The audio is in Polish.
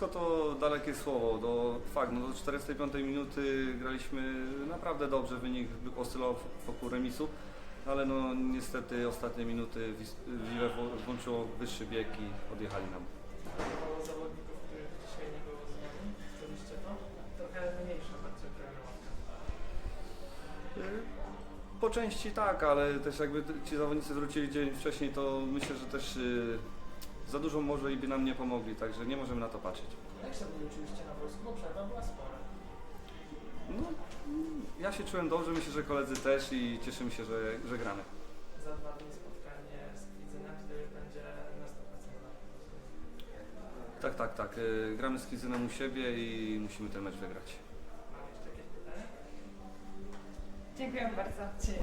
blisko to dalekie słowo. Do, fakt, no do 45 minuty graliśmy naprawdę dobrze, wynik oscylował wokół remisu, ale no niestety ostatnie minuty wło- włączyło wyższy bieg i odjechali nam. Zawodników, których dzisiaj nie było z nami, to? Trochę mniejsza. Po części tak, ale też jakby ci zawodnicy wrócili dzień wcześniej, to myślę, że też y, za dużo może i by nam nie pomogli, także nie możemy na to patrzeć. Jak się wróciliście na wojsku, bo przerwa była spora. No, mm, ja się czułem dobrze, myślę, że koledzy też i cieszymy się, że, że gramy. Za dwa dni spotkanie z Kwidzynem, to już będzie na 100% na Tak, tak, tak. y, Gramy z Kizynem u siebie i musimy ten mecz wygrać. Mam jeszcze jakieś pytania? Dziękuję bardzo.